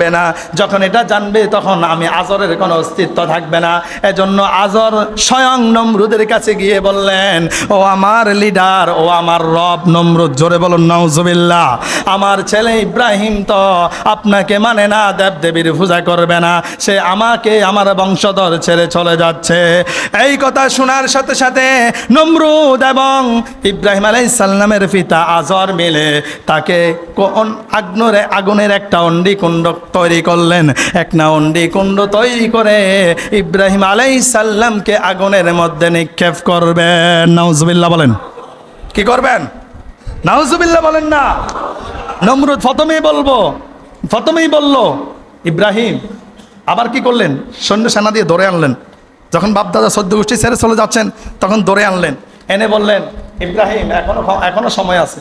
জানবে না। যখন এটা জানবে, তখন আমি আজরের কোনো অস্তিত্ব থাকবে না। এজন্য আজর স্বয়ং নমরুদের কাছে গিয়ে বললেন, ও আমার লিডার, ও আমার রব, নমরুদ, জোরে বলুন নওজুবিল্লাহ আমার ছেলে ইব্রাহিম তো আপনাকে মানে না দেব দেবীর পূজা করবে না। সে আমাকে, আমার বংশধর ছেড়ে চলে যাচ্ছে। এই কথা শোনার সাথে সাথে নমরুদ এবং ইব্রাহিম আলাইসাল্লামের পিতা আজর মিলে তাকে আগ্নরে, আগুনের একটা অন্ডি কুণ্ড তৈরি করলেন। একটা অন্ডি কুণ্ড তৈরি করে ইব্রাহিম আলাইসাল্লামকে আগুনের মধ্যে নিক্ষেপ করবেন। নাউজুবিল্লাহ বলেন। কি করবেন? নাউজুবিল্লাহ বলেন না। নমরুদ প্রথমেই বলব প্রথমেই বলল, ইব্রাহিম, আবার কি করলেন? সৈন্য সেনা দিয়ে ধরে আনলেন। যখন বাপদাদা সদ্য গোষ্ঠী ছেড়ে চলে যাচ্ছেন, তখন ধরে আনলেন। এনে বললেন, ইব্রাহিম, এখনও এখনও সময় আছে।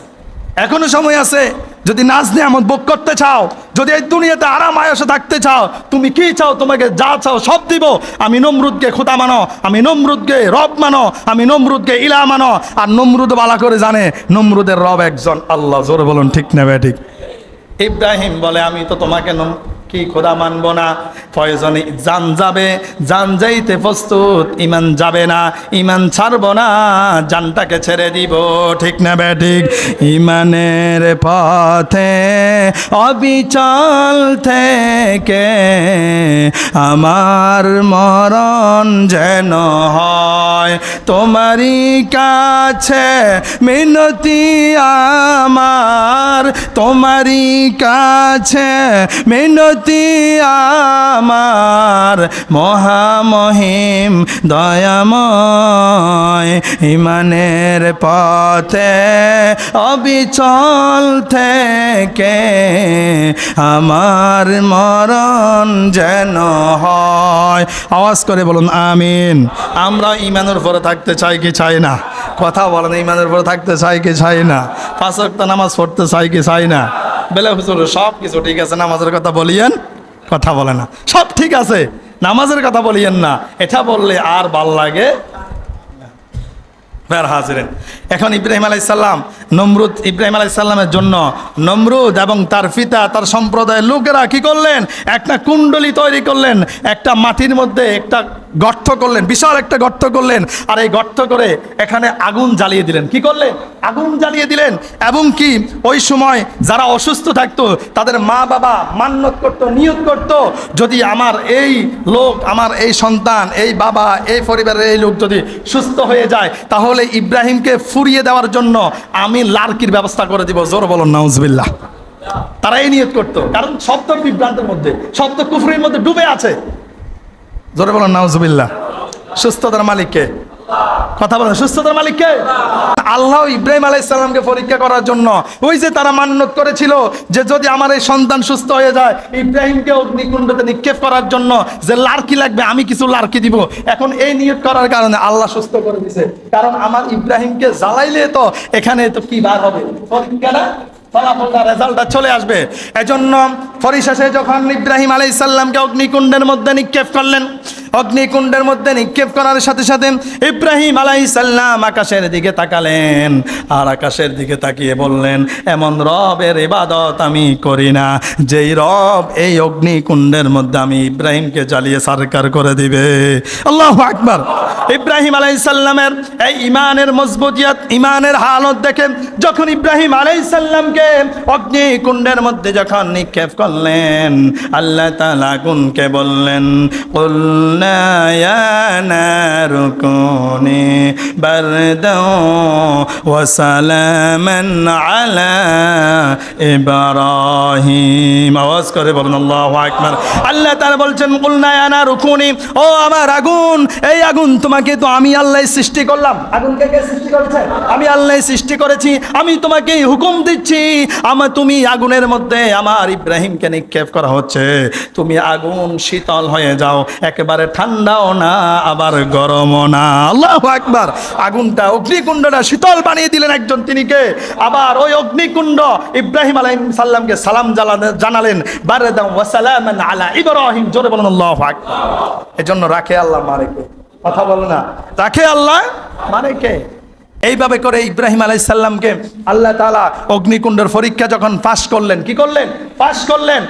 এখনও সময় আছে। যদি নাচ নিয়ামত ভোগ করতে চাও, যদি এই দুনিয়াতে আরাম আয়সে থাকতে চাও, তুমি কি চাও? তোমাকে যা চাও সব দিব। আমি নমরুদকে খোদা মানো, আমি নমরুদকে রব মানো, আমি নমরুদকে ইলা মানো। আর নমরুদ বালা করে জানে, নমরুদের রব একজন। আল্লাহ জোরে বলুন, ঠিক নেবে ঠিক? ইব্রাহিম বলে, আমি তো তোমাকে কি খোদা মানব না? প্রয়োজনে জান যাবে, জান যাইতে প্রস্তুত, ইমান যাবে না, ইমান ছাড়ব না, জানটাকে ছেড়ে দিব, ঠিক না বে ঠিক? ইমানের পথে, অবিচল থেকে আমার মরণ যেন হয়, তোমারই কাছে মিনতি আমার, তোমারই কাছে মিনতি আমার মহামহিম দয়াময়। ইমানের পথে অবিচল থেকে আমার মরণ যেন হয়। আওয়াজ করে বলুন, আমিন। আমরা ইমানের উপরে থাকতে চাই কি চাই না? কথা বলেন, ইমানের উপরে থাকতে চাই কি চাই না? পাঁচ নামাজ পড়তে চাই কি চাই না? বেলা হুজুর, সব কিছু ঠিক আছে, নামাজের কথা বলিয়েন, কথা বলে না। সব ঠিক আছে, নামাজের কথা বলিয়েন না। এটা বললে আর ভালো লাগে ফের হাজিরেন। এখন ইব্রাহিম আলাইসাল্লাম নমরুদ ইব্রাহিম আলাইসাল্লামের জন্য নমরুদ এবং তার পিতা, তার সম্প্রদায়ের লোকেরা কি করলেন? একটা কুণ্ডলি তৈরি করলেন, একটা মাটির মধ্যে একটা গর্ত করলেন, বিশাল একটা গর্ত করলেন, আর এই গর্ত করে এখানে আগুন জ্বালিয়ে দিলেন। কি করলেন? আগুন জ্বালিয়ে দিলেন। এবং কি? ওই সময় যারা অসুস্থ থাকতো, তাদের মা বাবা মান্যত করতো, নিয়োগ করতো। যদি আমার এই লোক, আমার এই সন্তান, এই বাবা, এই পরিবারের এই লোক যদি সুস্থ হয়ে যায়, তাহলে ইব্রাহিমকে ফুরিয়ে দেওয়ার জন্য আমি লার্কির ব্যবস্থা করে দিব, জোর বলুন নাউজবিল্লাহ। তারা এই নিয়ত করতো, কারণ শব্দ বিভ্রান্তের মধ্যে শব্দ কুফরির মধ্যে ডুবে আছে। জোরে বলুন নাউজবিল্লাহ। সুস্থতার মালিককে কথা বলেন, সুস্থতার মালিককে আল্লাহ ইব্রাহিম আলাইসাল্লামকে পরীক্ষা করার জন্য ওই যে তারা মান্যত করেছিল যে যদি আমার এই সন্তান সুস্থ হয়ে যায়, ইব্রাহিমকে অগ্নিকুণ্ডতে নিক্ষেপ করার জন্য যে লার্কি লাগবে, আমি কিছু লার্কি দিব। এখন এই নিয়োগ করার কারণে আল্লাহ সুস্থ করে দিছে। কারণ আমার ইব্রাহিমকে জ্বালাইলে তো এখানে তো কি বার হবে? পরীক্ষাটা ফলাফলটা রেজাল্টটা চলে আসবে। এজন্য পরিশেষে যখন ইব্রাহিম আলাই সাল্লামকে অগ্নিকুণ্ডের মধ্যে নিক্ষেপ করলেন অগ্নিকুণ্ডের মধ্যে নিক্ষেপ করার সাথে সাথে ইব্রাহিম আলাই সাল্লাম আকাশের দিকে তাকালেন আর আকাশের দিকে তাকিয়ে বললেন, এমন রবের ইবাদত আমি করি না। যেই রব এই অগ্নিকুণ্ডের মধ্যে আমি ইব্রাহিমকে জ্বালিয়ে সরকার করে দিবে। আল্লাহ আকবর। ইব্রাহিম আলাইসাল্লামের এই ইমানের মজবুতিয়াত ইমানের হালত দেখে যখন ইব্রাহিম আলাইসাল্লামকে অগ্নিকুণ্ডের মধ্যে যখন নিক্ষেপ করলেন, আল্লাহ তালা গুনকে বললেন يا نار كوني بردا وسلاما على ইব্রাহিম আওয়াজ করে বলুন আল্লাহু আকবার আল্লাহ তাআলা বলছেন কুলনা ইয়া নারু কুনি ও আমার আগুন এই আগুন তোমাকে তো আমি আল্লাহ সৃষ্টি করলাম আগুনকে কে সৃষ্টি করেছে আমি আল্লাহ সৃষ্টি করেছি আমি তোমাকে হুকুম দিচ্ছি আমার তুমি আগুনের মধ্যে আমার ইব্রাহিমকে নিক্ষেপ করা হচ্ছে তুমি আগুন শীতল হয়ে যাও একেবারে ঠান্ডাও না আবার গরম না। আল্লাহ আকবার। আগুনটা অগ্নিকুণ্ডটা শীতল বানিয়ে দিলেন একজন তিনি কে? আবার ওই অগ্নিকুণ্ড ইব্রাহিম আলাইহিস সাল্লামকে সালাম জানালেন, বারদাম ওয়া সালামান আলা ইব্রাহিম। জোরে বলুন, আল্লাহু আকবার। এজন্য রাখে আল্লাহ মারে কে? কথা বলো না। রাখে আল্লাহ মানে কে? এইভাবে করে ইব্রাহিম আলাই সাল্লামকে আল্লাহ তালা অগ্নিকুণ্ডের পরীক্ষা যখন পাশ করলেন, কি করলেন? পাশ করলেন।